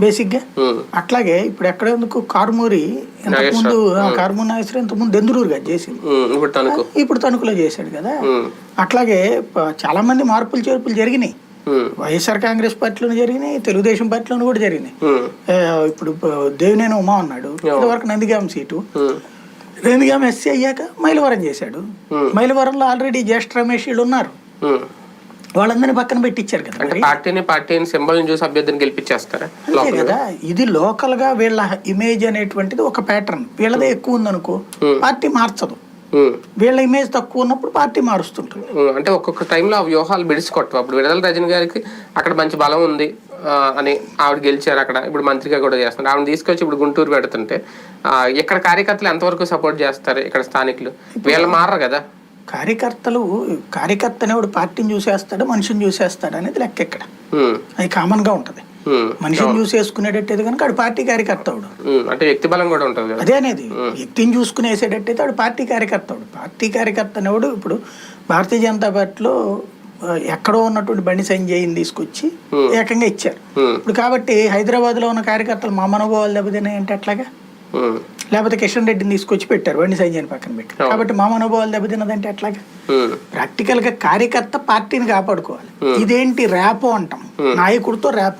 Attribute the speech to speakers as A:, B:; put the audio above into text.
A: బేసిక్గా
B: ఉమ్,
A: అట్లాగే ఇప్పుడు ఎక్కడ ఎందుకు కారుమూరి ఇంతకుముందు కారుమూరి నాగేశ్వరం ఇంతకుముందు దెందులూరు కదా చేసింది
B: ఇప్పుడు
A: తణుకులో చేశాడు కదా. అట్లాగే చాలా మంది మార్పులు చేర్పులు జరిగినాయి. వైఎస్ఆర్ కాంగ్రెస్ పార్టీలోనూ జరిగినాయి తెలుగుదేశం పార్టీలోనూ కూడా జరిగినాయి. ఇప్పుడు దేవినేని ఉమా ఉన్నాడు. ఇదివరకు నందిగాం సీటు. నందిగాం ఎస్సీ అయ్యాక మైలవరం చేశాడు. మైలవరంలో ఆల్రెడీ జ్యేష్ఠ రమేష్ వీళ్ళు ఉన్నారు. వాళ్ళందరినీ పక్కన పెట్టించారు కదా
B: అంటే పార్టీని పార్టీని సింబల్ చూసి అభ్యర్థిని గెలిపించేస్తారా
A: అంతే కదా. ఇది లోకల్గా వీళ్ళ ఇమేజ్ అనేటువంటిది ఒక ప్యాటర్న్ వీళ్ళదే ఎక్కువ ఉందనుకో పార్టీ మార్చదు.
B: ఉమ్,
A: వీళ్ళ ఇమేజ్ తక్కువ ఉన్నప్పుడు పార్టీ మారుస్తుంటుంది.
B: ఉమ్, అంటే ఒక్కొక్క టైంలో ఆ వ్యూహాలు బిడిసికొట్టవు అప్పుడు విడుదల రజని గారికి అక్కడ మంచి బలం ఉంది అని ఆవిడ గెలిచారు అక్కడ. ఇప్పుడు మంత్రిగా కూడా చేస్తున్నారు. ఆవిడ తీసుకొచ్చి ఇప్పుడు గుంటూరు పెడుతుంటే ఇక్కడ కార్యకర్తలు ఎంతవరకు సపోర్ట్ చేస్తారు ఇక్కడ స్థానికులు? వీళ్ళు మారరు కదా.
A: కార్యకర్తలు కార్యకర్త అనేవాడు పార్టీని చూసేస్తాడు మనిషిని చూసేస్తాడు అనేది లెక్క ఇక్కడ.
B: ఉమ్,
A: అది కామన్గా ఉంటది మనిషిని చూసేసుకునేటట్టయితే కనుక ఆడు పార్టీ కార్యకర్త
B: అంటే వ్యక్తి బలం కూడా ఉంటుంది
A: అదే అనేది. వ్యక్తిని చూసుకునేసేటట్టయితే ఆడు పార్టీ కార్యకర్త పార్టీ కార్యకర్త అనేవాడు ఇప్పుడు భారతీయ జనతా పార్టీలో ఎక్కడో ఉన్నటువంటి బండి సంజయ్ని తీసుకొచ్చి ఏకంగా ఇచ్చారు. ఇప్పుడు కాబట్టి హైదరాబాద్లో ఉన్న కార్యకర్తలు మా మనోభావాలు దెబ్బతిన్నాయి అంటే అట్లాగా లేకపోతే కిషన్ రెడ్డిని తీసుకొచ్చి పెట్టారు బండి సంజయ్ని పక్కన పెట్టి కాబట్టి మా మనోభావాలు దెబ్బతిన్నదంటే ఎట్లాగా? ప్రాక్టికల్గా కార్యకర్త పార్టీని కాపాడుకోవాలి. ఇదేంటి ర్యాపో అంటాం. నాయకుడితో ర్యాపో